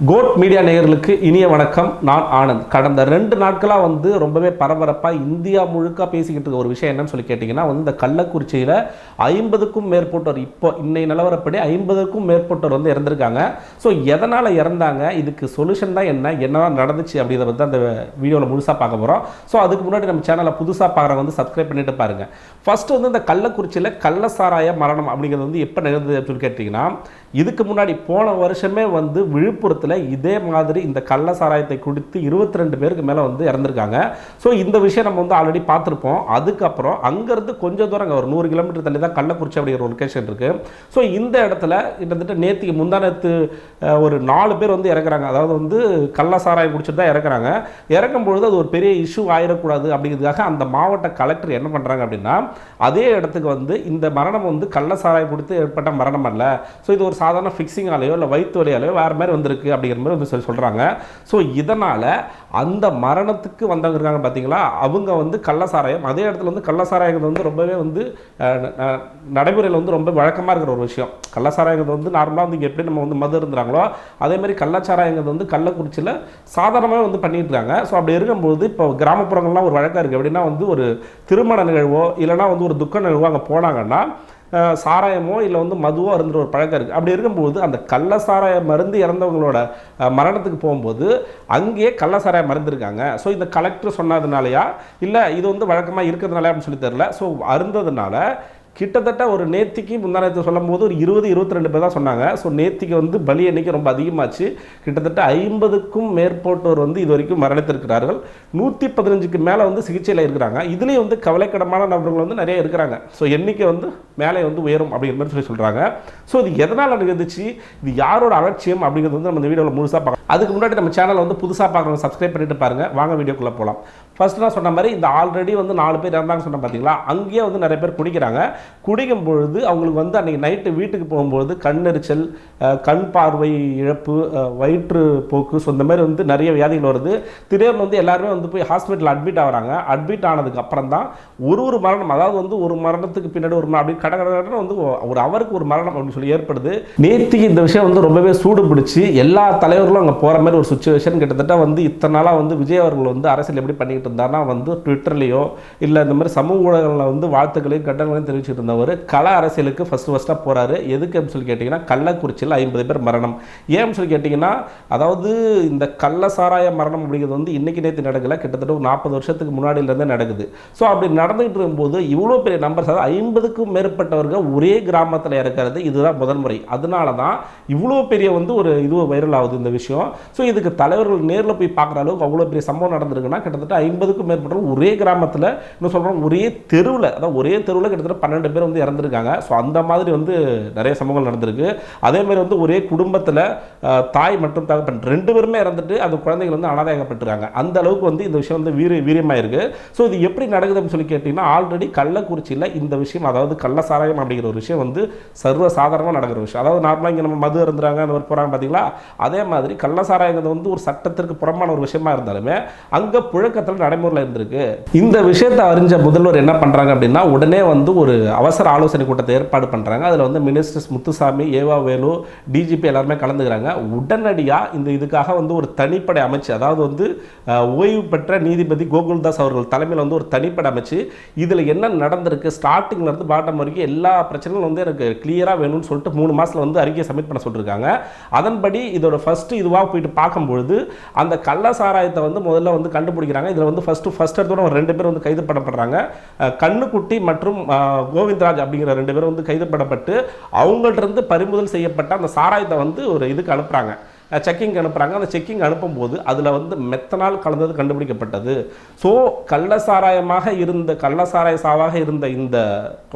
Code media நேயர்களுக்கு இனிய வணக்கம். நான் ஆனந்த். கடந்த ரெண்டு நாட்களாக வந்து ரொம்பவே பரபரப்பாக இந்தியா முழுக்க பேசிக்கிட்டு இருக்க ஒரு விஷயம் என்னன்னு சொல்லி கேட்டிங்கன்னா வந்து இந்த கள்ளக்குறிச்சியில் ஐம்பதுக்கும் மேற்பட்டோர் இப்போ இன்னை நிலவரப்படி ஐம்பதுக்கும் மேற்பட்டோர் வந்து இறந்துருக்காங்க. ஸோ எதனால் இறந்தாங்க? இதுக்கு சொல்யூஷன் தான் என்ன? என்னதான் நடந்துச்சு அப்படிங்கிறத வந்து அந்த வீடியோவில் முழுசாக பார்க்க போகிறோம் ஸோ அதுக்கு முன்னாடி நம்ம சேனலை புதுசாக பார்க்குறவங்க வந்து சப்ஸ்கிரைப் பண்ணிட்டு பாருங்கள் ஃபஸ்ட்டு வந்து இந்த கள்ளக்குறிச்சியில் கள்ளசாராய மரணம் அப்படிங்கிறது வந்து எப்போ நிகழ்ந்தது அப்படின்னு சொல்லி கேட்டிங்கன்னா இதுக்கு முன்னாடி போன வருஷமே வந்து விழுப்புரத்தில் இதே மாதிரி இந்த கள்ள சாராயத்தை குடித்து இருபத்தி ரெண்டு பேருக்கு மேலே வந்து இறந்துருக்காங்க. ஸோ இந்த விஷயம் நம்ம வந்து ஆல்ரெடி பார்த்துருப்போம். அதுக்கப்புறம் அங்கேருந்து கொஞ்சம் தூரம் அங்கே ஒரு நூறு கிலோமீட்டர் தள்ளி தான் கள்ளக்குறிச்சி அப்படிங்கிற ஒரு லொக்கேஷன் இருக்குது ஸோ இந்த இடத்துல கிட்டத்தட்ட நேற்றுக்கு முந்தானத்து ஒரு நாலு பேர் வந்து இறக்குறாங்க. அதாவது வந்து கள்ள சாராயம் குடிச்சிட்டு தான் இறக்குறாங்க. இறக்கும் பொழுது அது ஒரு பெரிய இஷ்யூ ஆயிடக்கூடாது அப்படிங்கிறதுக்காக அந்த மாவட்ட கலெக்டர் என்ன பண்ணுறாங்க அப்படின்னா அதே இடத்துக்கு வந்து இந்த மரணம் வந்து கள்ள சாராயம் கொடுத்து ஏற்பட்ட மரணம் அல்ல. ஸோ இது ஒரு சாதாரண ஃபிக்ஸிங்காலேயோ இல்லை வயிற்று வலியாலேயோ வேறு மாதிரி வந்திருக்கு. அப்படிங்கிற மாதிரி வந்து சொல்லி சொல்கிறாங்க ஸோ இதனால் அந்த மரணத்துக்கு வந்தவங்க இருக்காங்க பார்த்தீங்களா அவங்க வந்து கள்ளசாராயம் அதே இடத்துல வந்து கள்ளசாராயங்கிறது வந்து ரொம்பவே வந்து நடைமுறையில் வந்து ரொம்ப வழக்கமாக இருக்கிற ஒரு விஷயம். கள்ளசாராயங்கிறது வந்து நார்மலாக வந்து இங்கே எப்படி நம்ம வந்து மது இருந்தாங்களோ அதேமாதிரி கள்ளச்சாராயங்கிறது வந்து கள்ளக்குறிச்சியில் சாதாரணமாக வந்து பண்ணிட்டு இருக்காங்க. ஸோ அப்படி இருக்கும்போது இப்போ கிராமப்புறங்கள்லாம் ஒரு வழக்கம் இருக்குது எப்படின்னா வந்து ஒரு திருமண நிகழ்வோ இல்லைன்னா வந்து ஒரு துக்க நிகழ்வோ அங்கே போனாங்கன்னா சாராயமோ இல்லை வந்து மதுவோ இருந்துற ஒரு பழக்கம் இருக்குது அப்படி இருக்கும்போது அந்த கள்ள சாராய மருந்து இறந்தவங்களோட மரணத்துக்கு போகும்போது அங்கேயே கள்ள சாராயம் மருந்துருக்காங்க. ஸோ இந்த கலெக்டர் சொன்னதுனாலயா? இல்லை இது வந்து வழக்கமாக இருக்கிறதுனால அப்படின்னு சொல்லி தெரில ஸோ அருந்ததுனால கிட்டத்தட்ட ஒரு நேத்திக்கு முந்தானத்தை சொல்லும் போது ஒரு இருபது இருபத்தி ரெண்டு பேர் தான் சொன்னாங்க. ஸோ நேத்திக்கு வந்து பலி எண்ணிக்கை ரொம்ப அதிகமாச்சு. கிட்டத்தட்ட ஐம்பதுக்கும் மேற்பட்டோர் வந்து இது வரைக்கும் மரணித்திருக்கிறார்கள். நூற்றி பதினஞ்சுக்கு மேலே வந்து சிகிச்சையில் இருக்கிறாங்க. இதுலேயும் வந்து கவலைக்கிடமான நபர்கள் வந்து நிறைய இருக்கிறாங்க. ஸோ எண்ணிக்கை வந்து மேலே வந்து உயரும் அப்படிங்கிற மாதிரி சொல்லி சொல்கிறாங்க ஸோ இது எதனால் நிகழ்ந்துச்சு இது யாரோட அலட்சியம் அப்படிங்கிறது வந்து நம்ம இந்த வீடியோவில் முழுசாக பார்க்கலாம். அதுக்கு முன்னாடி நம்ம சேனலை வந்து புதுசாக பார்க்குறவங்க சப்ஸ்கிரைப் பண்ணிட்டு பாருங்கள் வாங்க வீடியோக்குள்ளே போகலாம் ஃபர்ஸ்ட் நான் சொன்ன மாதிரி இந்த ஆல்ரெடி வந்து நாலு பேர் இறந்தாங்க சொன்ன பார்த்தீங்களா அங்கேயே வந்து நிறைய பேர் குடிக்கிறாங்க. குடிக்கும் பொழுது அவங்களுக்கு வந்து அன்றைக்கி நைட்டு வீட்டுக்கு போகும்பொழுது கண்ணெரிச்சல் கண் பார்வை இழப்பு வயிற்று போக்கு ஸோ இந்த மாதிரி வந்து நிறைய வியாதிகள் வருது. திடீர்னு வந்து எல்லாருமே வந்து போய் ஹாஸ்பிட்டல் அட்மிட் ஆகுறாங்க. அட்மிட் ஆனதுக்கு அப்புறம் தான் ஒரு ஒரு மரணம் அதாவது வந்து ஒரு மரணத்துக்கு பின்னாடி ஒரு ம- அப்படி கட கட வந்து ஒரு அவருக்கு ஒரு மரணம் அப்படின்னு சொல்லி ஏற்படுது. நேற்று இந்த விஷயம் வந்து ரொம்பவே சூடு பிடிச்சி எல்லா தலைவர்களும் அங்கே போகிற மாதிரி ஒரு சுச்சுவேஷன் கிட்டத்தட்ட வந்து இத்தனை நாளாக வந்து விஜய் அவர்கள் வந்து அரசியல் எப்படி பண்ணிக்கிட்டு இருந்தாருன்னா வந்து ட்விட்டர்லேயோ இல்லை இந்த மாதிரி சமூக ஊடகங்களில் வந்து வாழ்த்துக்களையும் கண்டனங்களையும் தெரிவிச்சுட்டு இருந்தவர். கள அரசியலுக்கு ஃபஸ்ட்டு ஃபஸ்ட்டாக போகிறாரு எதுக்கு அப்படின்னு சொல்லி கேட்டிங்கன்னா கள்ளக்குறிச்சியில் ஐம்பது பேர் மரணம். ஏன் சொல்லி கேட்டிங்கன்னா அதாவது இந்த கள்ள சாராய மரணம் அப்படிங்கிறது வந்து இன்னைக்கு நேற்று நடக்கலை. கிட்டத்தட்ட ஒரு நாற்பது வருஷத்துக்கு முன்னாடியிலேருந்தே நடக்குது. ஸோ அப்படி நடந்துகிட்டு இருக்கும்போது இவ்வளோ பெரிய நம்பர்ஸ் அதாவது ஐம்பதுக்கும் மேற்பட்டவர்கள் ஒரே கிராமத்தில் இருக்கிறது இதுதான் முதன்முறை அதனால தான் இவ்வளோ பெரிய வந்து ஒரு இது வைரல் ஆகுது இந்த விஷயம். ஸோ இதுக்கு தலைவர்கள் நேரில் போய் பார்க்குற அளவுக்கு அவ்வளோ பெரிய சம்பவம் நடந்திருக்குன்னா கிட்டத்தட்ட ஐம்பதுக்கும் மேற்பட்டவர்கள் ஒரே கிராமத்தில் இன்னும் சொல்கிறோம் ஒரே தெருவில் அதாவது ஒரே தெருவில் கிட்டத்தட்ட பன்னெண்டு பேர் வந்து இறந்துருக்காங்க. ஸோ அந்த மாதிரி வந்து நிறைய சம்பவங்கள் நடந்திருக்கு. அதே மாதிரி வந்து ஒரே குடும்பத்தில் தாய் மற்றும் தகப்பன் ரெண்டு பேருமே இறந்துட்டு அந்த குழந்தைகள் வந்து அனாதையாகப்பட்டிருக்காங்க. அந்த அளவுக்கு வந்து இந்த விஷயம் வந்து வீர வீரியமாக இருக்குது ஸோ இது எப்படி நடக்குது அப்படின்னு சொல்லி கேட்டிங்கன்னா ஆல்ரெடி கள்ளக்குறிச்சியில் இந்த விஷயம் அதாவது கள்ள சாராயம் அப்படிங்கிற ஒரு விஷயம் வந்து சர்வ சாதாரணமாக நடக்கிற விஷயம். அதாவது நார்மலாக இங்கே நம்ம மது இருந்துறாங்க அந்த மாதிரி போகிறாங்க பார்த்தீங்களா அதே மாதிரி கள்ள சாராயங்கிறது வந்து ஒரு சட்டத்திற்கு புறம்பான ஒரு விஷயமா இருந்தாலுமே அங்கே புழக்கத்தில் நடைமுறையில் இருந்திருக்கு. இந்த விஷயத்தை அறிஞ்ச முதல்வர் என்ன பண்ணுறாங்க அப்படின்னா உடனே வந்து ஒரு அவசர ஆலோசனை கூட்டத்தை ஏற்பாடு பண்ணுறாங்க அதில் வந்து மினிஸ்டர்ஸ் முத்துசாமி ஏவா வேலு டிஜிபி எல்லாருமே கலந்துக்கிறாங்க. உடனடியாக இந்த இதுக்காக வந்து ஒரு தனிப்படை அமைச்சு அதாவது வந்து ஓய்வு பெற்ற நீதிபதி கோகுல்தாஸ் அவர்கள் தலைமையில் வந்து ஒரு தனிப்படை அமைச்சு இதில் என்ன நடந்திருக்கு ஸ்டார்டிங்லேருந்து பாட்டம் வரைக்கும் எல்லா பிரச்சனைகளும் வந்து எனக்கு கிளியராக வேணும்னு சொல்லிட்டு மூணு மாசத்துல வந்து அறிக்கையை சப்மிட் பண்ண சொல்லியிருக்காங்க அதன்படி இதோட ஃபஸ்ட்டு இதுவாக போயிட்டு பார்க்கும்பொழுது அந்த கள்ள சாராயத்தை வந்து முதல்ல வந்து கண்டுபிடிக்கிறாங்க. இதில் வந்து ஃபஸ்ட்டு ஃபஸ்ட் எடுத்தோட ஒரு ரெண்டு பேர் வந்து கைது பண்ணப்படுறாங்க கண்ணுக்குட்டி மற்றும் கோவிந்தராஜ் அப்படிங்கிற ரெண்டு பேரும் வந்து கைது பண்ணப்பட்டு அவங்கள்ட்ட இருந்து பறிமுதல் செய்யப்பட்ட அந்த சாராயத்தை வந்து ஒரு இதுக்கு அனுப்புகிறாங்க செக்கிங் அனுப்புகிறாங்க அந்த செக்கிங் அனுப்பும்போது அதில் வந்து மெத்தனால் கலந்தது கண்டுபிடிக்கப்பட்டது. ஸோ கள்ள சாராயமாக இருந்த கள்ள சாராய சாவாக இருந்த இந்த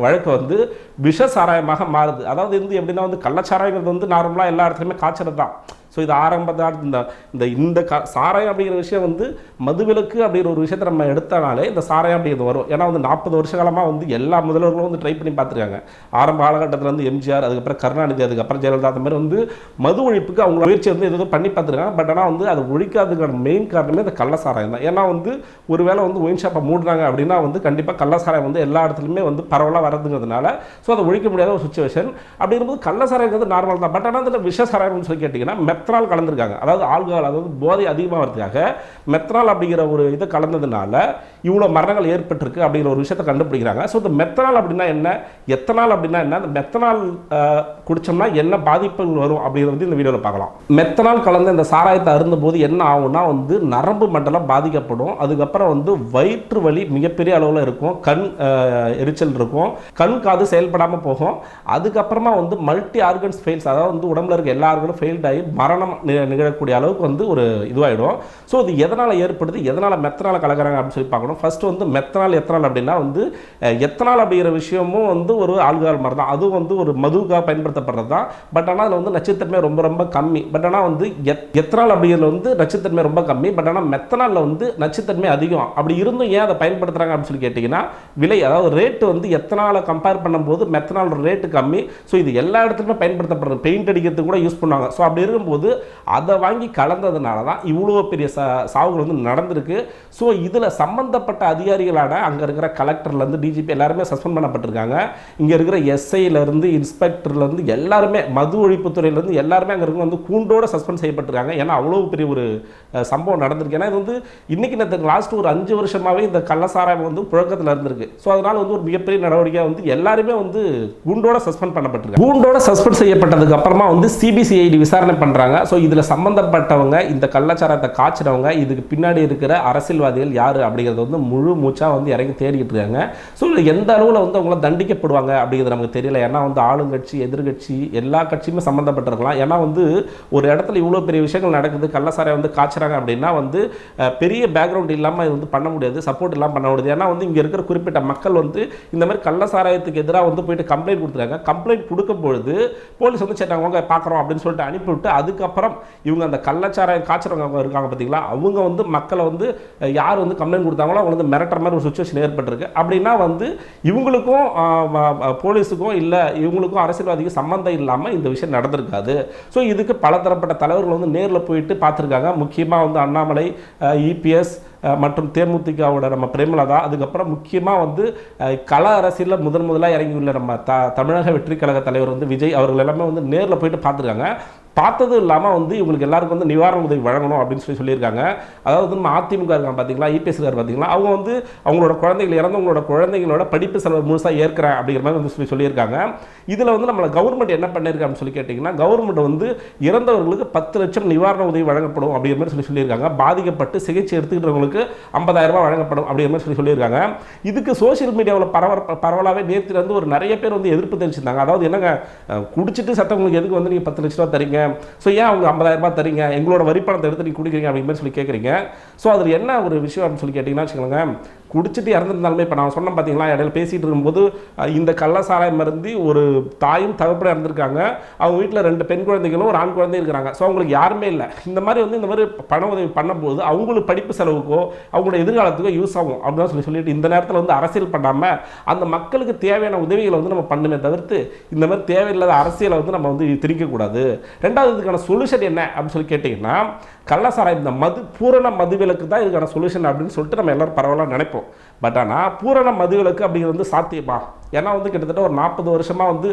வழக்கு வந்து விஷ சாராயமாக மாறுது. அதாவது வந்து எப்படின்னா வந்து கள்ளச்சாராயங்கிறது வந்து நார்மலாக எல்லா இடத்துலையுமே காய்ச்சல் தான் ஸோ இது ஆரம்பத்தால் இந்த இந்த இந்த க சாராயம் அப்படிங்கிற விஷயம் வந்து மதுவிலக்கு அப்படிங்கிற ஒரு விஷயத்தை நம்ம எடுத்தனாலே இந்த சாராயம் அப்படிங்கிறது வரும். ஏன்னா வந்து நாற்பது வருஷ காலமாக வந்து எல்லா முதல்வர்களும் வந்து ட்ரை பண்ணி பார்த்துருக்காங்க. ஆரம்ப காலகட்டத்தில் வந்து எம்ஜிஆர் அதுக்கப்புறம் கருணாநிதி அதுக்கப்புறம் ஜெயலலிதா அந்த மாதிரி வந்து மது ஒழிப்புக்கு அவங்க முயற்சி வந்து எதுவும் பண்ணி பார்த்துருக்காங்க. பட் ஆனால் வந்து அதை ஒழிக்காததுக்கான மெயின் காரணமே இந்த கள்ள சாராயம் தான். ஏன்னா வந்து ஒருவேளை வந்து ஒயின் ஷாப்பை மூடுறாங்க அப்படின்னா வந்து கண்டிப்பாக கள்ள சாராயம் வந்து எல்லா இடத்துலையுமே வந்து பரவலாக வரதுங்கிறதுனால ஸோ அதை ஒழிக்க முடியாத ஒரு சுச்சுவேஷன் அப்படி இருக்கும்போது கள்ள சாராயங்கிறது நார்மல் தான். பட் ஆனால் அதில் விஷ சாராயம்னு சொல்லி கேட்டிங்கன்னா மெத்ரால் கலந்துருக்காங்க. அதாவது ஆல்கஹால் அதாவது போதை அதிகமாகிறதுக்காக மெத்தனால் அப்படிங்கிற ஒரு இதை கலந்ததுனால இவ்வளோ மரணங்கள் ஏற்பட்டிருக்கு அப்படிங்கிற ஒரு விஷயத்தை கண்டுபிடிக்கிறாங்க. ஸோ இந்த மெத்தனால் அப்படின்னா என்ன? எத்தனால் அப்படின்னா என்ன? அந்த மெத்தனால் குடித்தோம்னா என்ன பாதிப்புகள் வரும் அப்படிங்கிறத வந்து இந்த வீடியோவில் பார்க்கலாம். மெத்தனால் கலந்த இந்த சாராயத்தை அருந்தும்போது என்ன ஆகும்னா வந்து நரம்பு மண்டலம் பாதிக்கப்படும். அதுக்கப்புறம் வந்து வயிற்று வலி மிகப்பெரிய அளவில் இருக்கும். கண் எரிச்சல் இருக்கும். கண் காது செயல்படாமல் போகும். அதுக்கப்புறமா வந்து மல்டி ஆர்கன்ஸ் ஃபெயில்ஸ் அதாவது வந்து உடம்புல இருக்க எல்லா ஆர்கனும் ஃபெயில்ட் ஆகி மரணம் நிகழக்கூடிய அளவுக்கு வந்து ஒரு இதுவாகிடும் ஸோ இது எதனால் ஏற்படுது? எதனால் மெத்தனால் கலக்கிறாங்க அப்படின்னு சொல்லி பார்க்கணும். ஃபஸ்ட்டு வந்து மெத்தனால் எத்தனால் அப்படின்னா வந்து எத்தனால் அப்படிங்கிற விஷயமும் வந்து ஒரு ஆல்கஹால் மாதிரி தான் அதுவும் வந்து ஒரு மதுவுக்காக பயன்படுத்தப்படுறது தான். பட் ஆனால் அதில் வந்து நச்சுத்தன்மை ரொம்ப ரொம்ப கம்மி. பட் ஆனால் வந்து எத் எத்தனால் அப்படிங்கிறது வந்து நச்சுத்தன்மை ரொம்ப கம்மி. பட் ஆனால் மெத்தனாலில் வந்து நச்சுத்தன்மை அதிகம். அப்படி இருந்தும் ஏன் அதை பயன்படுத்துகிறாங்க அப்படின்னு சொல்லி கேட்டிங்கன்னா விலை அதாவது ரேட்டு வந்து எத்தனால கம்பேர் பண்ணும்போது மெத்தனால் ரேட்டு கம்மி. ஸோ இது எல்லா இடத்துலையுமே பயன்படுத்தப்படுறது பெயிண்ட் அடிக்கிறதுக்கு கூட யூஸ் பண்ணுவாங்க. ஸோ அப்படி இருக்கும்போது அதை வாங்கி கலந்ததுனால தான் இவ்வளோ பெரிய சா சாவுகள் வந்து நடந்திருக்கு. ஸோ இதில் சம்மந்தப்பட்ட அதிகாரிகளான அங்கே இருக்கிற கலெக்டர்லேருந்து டிஜிபி எல்லாருமே சஸ்பெண்ட் பண்ணப்பட்டிருக்காங்க. இங்கே இருக்கிற எஸ்ஐலேருந்து இன்ஸ்பெக்டர்லேருந்து எல்லாருமே மது ஒழிப்புத்துறையிலேருந்து எல்லாருமே அங்கே இருக்க வந்து கூண்டோட சஸ்பெண்ட் செய்யப்பட்டிருக்காங்க. ஏன்னா அவ்வளோ பெரிய ஒரு சம்பவம் நடந்திருக்கு. ஏன்னா இது வந்து இன்றைக்கி இந்த லாஸ்ட் ஒரு அஞ்சு வருஷமாகவே இந்த கள்ளசாராயம் வந்து புழக்கத்தில் இருந்திருக்கு. ஸோ அதனால் வந்து ஒரு மிகப்பெரிய நடவடிக்கையாக வந்து எல்லாருமே வந்து கூண்டோட சஸ்பெண்ட் பண்ணப்பட்டிருக்கு கூண்டோட சஸ்பெண்ட் செய்யப்பட்டதுக்கு அப்புறமா வந்து சிபிசிஐடி விசாரணை பண்ணுறாங்க ஸோ இதில் சம்மந்தப்பட்டவங்க இந்த கள்ளச்சாரத்தை காய்ச்சிறவங்க இதுக்கு பின்னாடி இருக்கிற அரசியல்வாதிகள் யார் அப்படிங்கிறது வந்து முழு மூச்சாக வந்து இறங்கி தேடிக்கிட்டு இருக்காங்க. ஸோ எந்த அளவில் வந்து அவங்கள தண்டிக்கப்படுவாங்க அப்படிங்கிறது நமக்கு தெரியல. ஏன்னா வந்து ஆளுங்கட்சி எதிர்கட்சி கட்சி எல்லா கட்சியுமே சம்மந்தப்பட்டிருக்கலாம் ஏன்னா வந்து ஒரு இடத்துல இவ்வளோ பெரிய விஷயங்கள் நடக்குது கள்ளசாராயம் வந்து காய்ச்சறாங்க அப்படின்னா வந்து பெரிய பேக்ரவுண்ட் இல்லாமல் இது வந்து பண்ண முடியாது சப்போர்ட் இல்லாமல் பண்ண முடியாது. ஏன்னா வந்து இங்கே இருக்கிற குறிப்பிட்ட மக்கள் வந்து இந்த மாதிரி கள்ளசாராயத்துக்கு எதிராக வந்து போயிட்டு கம்ப்ளைண்ட் கொடுத்துருக்காங்க. கம்ப்ளைண்ட் கொடுக்கும் பொழுது போலீஸ் வந்து சரி நாங்கள் பார்க்குறோம் அப்படின்னு சொல்லிட்டு அனுப்பிவிட்டு அதுக்கப்புறம் இவங்க அந்த கள்ளச்சாராயம் காய்ச்சறவங்க இருக்காங்க பார்த்தீங்களா அவங்க வந்து மக்களை வந்து யார் வந்து கம்ப்ளைண்ட் கொடுத்தாங்களோ அவங்க வந்து மிரட்டுற மாதிரி ஒரு சுச்சுவேஷன் ஏற்பட்டிருக்கு. அப்படின்னா வந்து இவங்களுக்கும் போலீஸுக்கும் இல்லை இவங்களுக்கும் அரசியல்வாதிக்கும் சம்மந்தம் இல்லாமல் இந்த விஷயம் நடந்திருக்காது. ஸோ இதுக்கு பல தரப்பட்ட தலைவர்கள் வந்து நேரில் போயிட்டு பார்த்துருக்காங்க. முக்கியமாக வந்து அண்ணாமலை இபிஎஸ் மற்றும் தேமுதிகவோட நம்ம பிரேமலதா. அதுக்கப்புறம் முக்கியமாக வந்து கள அரசியலில் முதன் முதலாக இறங்கியுள்ள நம்ம த தமிழக வெற்றி கழக தலைவர் வந்து விஜய் அவர்கள் எல்லாமே வந்து நேரில் போயிட்டு பார்த்துருக்காங்க. பார்த்ததும் இல்லாமல் வந்து இவங்களுக்கு எல்லாருக்கும் வந்து நிவாரண உதவி வழங்கணும் அப்படின்னு சொல்லி சொல்லியிருக்காங்க. அதாவது நம்ம அதிமுக இருக்காங்க பார்த்தீங்களா இபிஎஸ் இருக்கார் பார்த்தீங்களா அவங்க வந்து அவங்களோட குழந்தைகள் இறந்தவங்களோட குழந்தைங்களோட படிப்பு செலவு முழுசாக ஏற்கிறேன் அப்படிங்கிற மாதிரி வந்து சொல்லி சொல்லியிருக்காங்க. இதில் வந்து நம்மளை கவர்மெண்ட் என்ன பண்ணியிருக்காங்க அப்படின்னு சொல்லி கேட்டிங்கன்னா கவர்மெண்ட் வந்து இறந்தவர்களுக்கு பத்து லட்சம் நிவாரண உதவி வழங்கப்படும் அப்படிங்கிற மாதிரி சொல்லி சொல்லியிருக்காங்க. பாதிக்கப்பட்டு சிகிச்சை எடுத்துக்கிட்டவங்களுக்கு ஐம்பதாயிரம் ரூபாய் வழங்கப்படும் அப்படிங்கிற மாதிரி சொல்லி சொல்லியிருக்காங்க. இதுக்கு சோஷியல் மீடியாவில் பரவ பரவலாகவே நேற்று வந்து ஒரு நிறைய பேர் வந்து எதிர்ப்பு தெரிவிச்சிருந்தாங்க. அதாவது என்னங்க குடிச்சிட்டு சத்தவங்களுக்கு எதுக்கு வந்து நீங்கள் பத்து லட்ச ரூபா தரீங்க? ஸோ ஏன் அவங்க ஐம்பதாயிரம் ரூபாய் தரீங்க? எங்களோட வரிப்பணத்தை எடுத்து நீங்கள் குடிக்கிறீங்க அப்படிங்கிற மாதிரி சொல்லி கேட்குறீங்க ஸோ அதில் என்ன ஒரு விஷயம் அப்படின்னு சொல்லி கேட்டிங்கன்னா வச்சுக்கோங்க குடிச்சிட்டு இறந்துருந்தாலுமே இப்போ நான் சொன்னேன் பார்த்தீங்களா இடையில பேசிகிட்டு இருக்கும்போது இந்த கள்ளசாராயம் மருந்தி ஒரு தாயும் தகப்பட இறந்துருக்காங்க. அவங்க வீட்டில் ரெண்டு பெண் குழந்தைகளும் ஒரு ஆண் குழந்தையும் இருக்கிறாங்க. ஸோ அவங்களுக்கு யாருமே இல்லை. இந்த மாதிரி வந்து இந்த மாதிரி பண உதவி பண்ணும்போது அவங்களுக்கு படிப்பு செலவுக்கோ அவங்களோட எதிர்காலத்துக்கோ யூஸ் ஆகும். அப்படின்னு சொல்லி சொல்லிட்டு இந்த நேரத்தில் வந்து அரசியல் பண்ணாமல் அந்த மக்களுக்கு தேவையான உதவிகளை வந்து நம்ம பண்ணுமே தவிர்த்து இந்த மாதிரி தேவையில்லாத அரசியலை வந்து நம்ம வந்து திரிக்கக்கூடாது ரெண்டாவது இதுக்கான சொல்யூஷன் என்ன? அப்படின்னு சொல்லி கேட்டிங்கன்னா கள்ளசாராயம் இந்த மது பூரண மதுவிலக்கு தான் இதுக்கான சொல்யூஷன் அப்படின்னு சொல்லிட்டு நம்ம எல்லாரும் பரவாயில்ல நினைப்போம். பட் ஆனால் பூரண மதுவிலக்கு அப்படிங்கிறது வந்து சாத்தியமா? ஏன்னா வந்து கிட்டத்தட்ட ஒரு நாற்பது வருஷமாக வந்து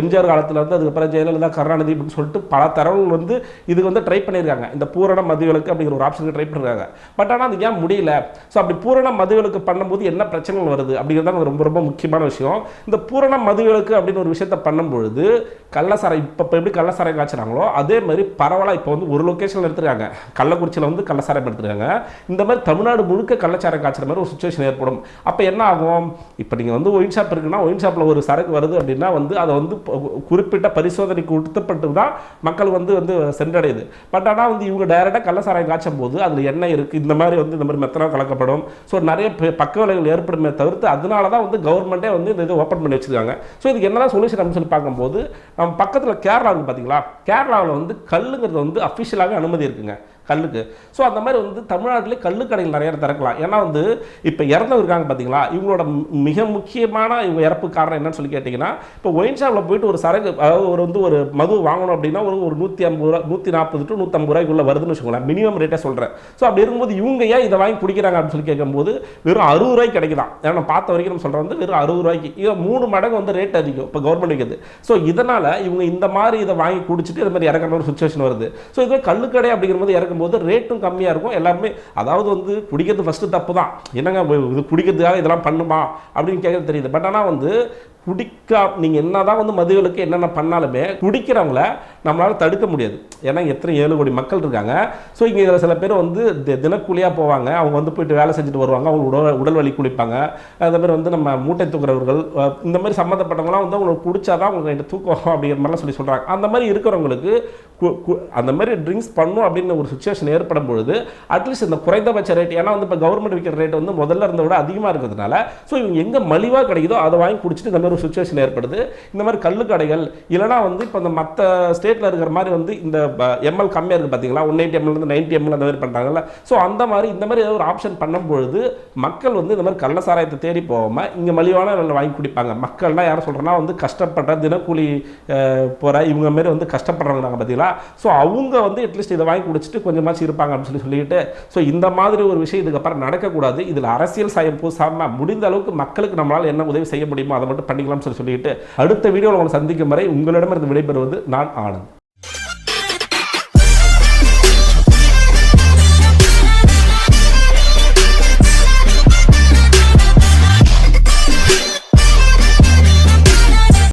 எம்ஜிஆர் காலத்தில் இருந்து அதுக்கப்புறம் ஜெயலலிதா கருணாநிதி அப்படின்னு சொல்லிட்டு பல தரவுகள் வந்து இதுக்கு வந்து ட்ரை பண்ணியிருக்காங்க. இந்த பூரண மதுவிலக்கு அப்படிங்கிற ஒரு ஆப்ஷனுக்கு ட்ரை பண்ணிருக்காங்க பட் ஆனால் அது ஏன் முடியல? ஸோ அப்படி பூரண மதுவிலக்கு பண்ணும்போது என்ன பிரச்சனைகள் வருது? அப்படிங்கிறது தான் ரொம்ப ரொம்ப முக்கியமான விஷயம். இந்த பூரண மதுவிலக்கு அப்படின்னு ஒரு விஷயத்த பண்ணும்பொழுது கள்ளசாரை இப்போ இப்போ எப்படி கள்ளசாரை காய்ச்சினாங்களோ அதே மாதிரி பரவலாக இப்போ வந்து ஒரு லொக்கேஷனில் எடுத்துருக்காங்க. கள்ளக்குறிச்சியில் வந்து கள்ளசாரம் எடுத்துருக்காங்க இந்த மாதிரி தமிழ்நாடு முழுக்க கள்ளச்சாரம் காய்ச்சிற மாதிரி ஒரு சுச்சுவேஷன் ஏற்படும். அப்போ என்ன ஆகும்? இப்போ நீங்கள் வந்து ஒயின் ஷாப் இருக்குன்னா ஒயின் ஷாப்பில் ஒரு சரக்கு வருது அப்படின்னா வந்து அதை வந்து குறிப்பிட்ட பரிசோதனைக்கு உட்பட்டு தான் மக்கள் வந்து வந்து சென்றடையுது. பட் ஆனால் வந்து இவங்க டைரெக்டாக கள்ளசாராயம் காய்ச்சும் போது அதில் எண்ணெய் இருக்குது இந்த மாதிரி வந்து இந்த மாதிரி மெத்தனால் கலக்கப்படும். ஸோ நிறைய பக்க விளைவுகள் ஏற்படுமே தவிர்த்து அதனால தான் வந்து கவர்மெண்ட்டே வந்து இந்த இதை ஓப்பன் பண்ணி வச்சிருக்காங்க. ஸோ இதுக்கு என்னதான் சொல்யூஷன் அப்படின்னு சொல்லி பார்க்கும்போது நம்ம பக்கத்தில் கேரளா இருக்கு பார்த்தீங்களா கேரளாவில் வந்து கல்லுங்கிறது வந்து அஃபிஷியலாக அனுமதி இருக்குங்க. கல்லுக்கு. ஸோ அந்த மாதிரி வந்து தமிழ்நாட்டிலே கல்லுக்கடைகள் நிறைய திறக்கலாம். ஏன்னா வந்து இப்போ இறந்தவங்க இருக்காங்க பார்த்தீங்களா இவங்களோட மிக முக்கியமான இவங்க இறப்பு காரணம் என்னன்னு சொல்லி கேட்டிங்கன்னா இப்போ ஒயின் ஷாப்பில் போயிட்டு ஒரு சரக்கு அதாவது ஒரு வந்து ஒரு மது வாங்கணும் அப்படின்னா ஒரு ஒரு நூற்றி ஐம்பது ரூபா நூற்றி நாற்பது டு நூற்றம்பது ரூபாய்க்குள்ளே வருதுன்னு வச்சுக்கோங்களேன். மினிமம் ரேட்டாக சொல்கிறேன் ஸோ அப்படி இருக்கும்போது இவங்க ஏன் இதை வாங்கி குடிக்கிறாங்க அப்படின்னு சொல்லி கேட்கும்போது வெறும் அறுபது ரூபாய்க்கு கிடைக்குதான். ஏன்னா நான் பார்த்த வரைக்கும் நம்ம சொல்கிறேன் வந்து வெறும் அறுபது ரூபாய்க்கு. இது மூணு மடங்கு வந்து ரேட் அதிகம் இப்போ கவர்மெண்ட் விற்குது ஸோ இதனால் இவங்க இந்த மாதிரி இதை வாங்கி குடிச்சிட்டு இது மாதிரி இறக்குற ஒரு சுச்சுவேஷன் வருது. ஸோ இதுவே கல்லுக்கடை அப்படிங்கிற போது போது ரேட்டும் கம்மியாக இருக்கும். எல்லாருமே அதாவது வந்து பிடிக்கிறது ஃபஸ்ட்டு தப்பு தான் என்னங்க இது பிடிக்கிறதுக்காக இதெல்லாம் பண்ணுமா? அப்படின்னு கேட்க தெரியுது. பட் ஆனால் வந்து குடிக்கா நீங்கள் என்ன தான் வந்து மதுவிலக்கு என்னென்ன பண்ணாலுமே குடிக்கிறவங்கள நம்மளால் தடுக்க முடியாது. ஏன்னா எத்தனை ஏழு கோடி மக்கள் இருக்காங்க. ஸோ இங்கே இதில் சில பேர் வந்து தி- தினக்கூலியாக போவாங்க. அவங்க வந்து போயிட்டு வேலை செஞ்சுட்டு வருவாங்க. அவங்க உடல் உடல் வலி குளிப்பாங்க. அதே மாதிரி வந்து நம்ம மூட்டை தூக்குறவர்கள் இந்த மாதிரி சம்மந்தப்பட்டவங்களாம் வந்து அவங்களுக்கு குடிச்சா தான் அவங்களுக்கு நைட்டு தூக்கம் அப்படிங்கிற மாதிரிலாம் சொல்லி சொல்கிறாங்க அந்த மாதிரி இருக்கிறவங்களுக்கு கு- கு- அந்த மாதிரி ட்ரிங்க்ஸ் பண்ணும் அப்படின்னு ஒரு சுச்சுவேஷன் ஏற்படும் பொழுது அட்லீஸ்ட் இந்த குறைந்தபட்ச ரேட் ஏன்னா வந்து இப்போ கவர்மெண்ட் விற்கிற ரேட் வந்து முதல்ல இருந்த விட அதிகமாக இருக்கிறதுனால ஸோ இவங்க எங்கே மலிவாக கிடைக்குதோ அதை வாங்கி குடிச்சிட்டு இந்த மாதிரி ஒரு சுச்சுவேஷன் ஏற்படுது. இந்த மாதிரி கள்ளு கடைகள் இல்லைனா வந்து இப்போ இந்த மற்ற ஸ்டேட்டில் இருக்கிற மாதிரி வந்து இந்த எம்எல் கம்மியாக இருக்குது பார்த்தீங்களா ஒன் எயிட்டி எம்எல்லேருந்து நைன்ட்டி எம்எல் அந்த மாதிரி பண்ணுறாங்கல்ல ஸோ அந்த மாதிரி இந்த மாதிரி ஏதோ ஒரு ஆப்ஷன் பண்ணும்பொழுது மக்கள் வந்து இந்த மாதிரி கள்ள சாராயத்தை தேடி போகாமல் இங்கே மலிவான விலையில வாங்கி குடிப்பாங்க. மக்கள்லாம் யாரும் சொல்கிறேன்னா வந்து கஷ்டப்படுற தினக்கூலி போகிற இவங்க மாரி வந்து கஷ்டப்படுறவங்க நாங்கள் பார்த்தீங்களா ஸோ அவங்க வந்து அட்லீஸ்ட் இதை வாங்கி குடிச்சிட்டு கொஞ்சமாச்சு இருப்பாங்க அப்படின்னு சொல்லி சொல்லிட்டு ஸோ இந்த மாதிரி ஒரு விஷயம் இதுக்கப்புறம் நடக்கக்கூடாது. இதில் அரசியல் சாயம் பூசாமல் முடிந்த அளவுக்கு மக்களுக்கு நம்மளால் என்ன உதவி செய்ய முடியுமோ அதை மட்டும் பண்ணிக்கலாம்னு சொல்லி சொல்லிட்டு அடுத்த வீடியோவில் உங்களை சந்திக்கும் வரை உங்களிடமிருந்து விடைபெறுவது நான் ஆனந்த்.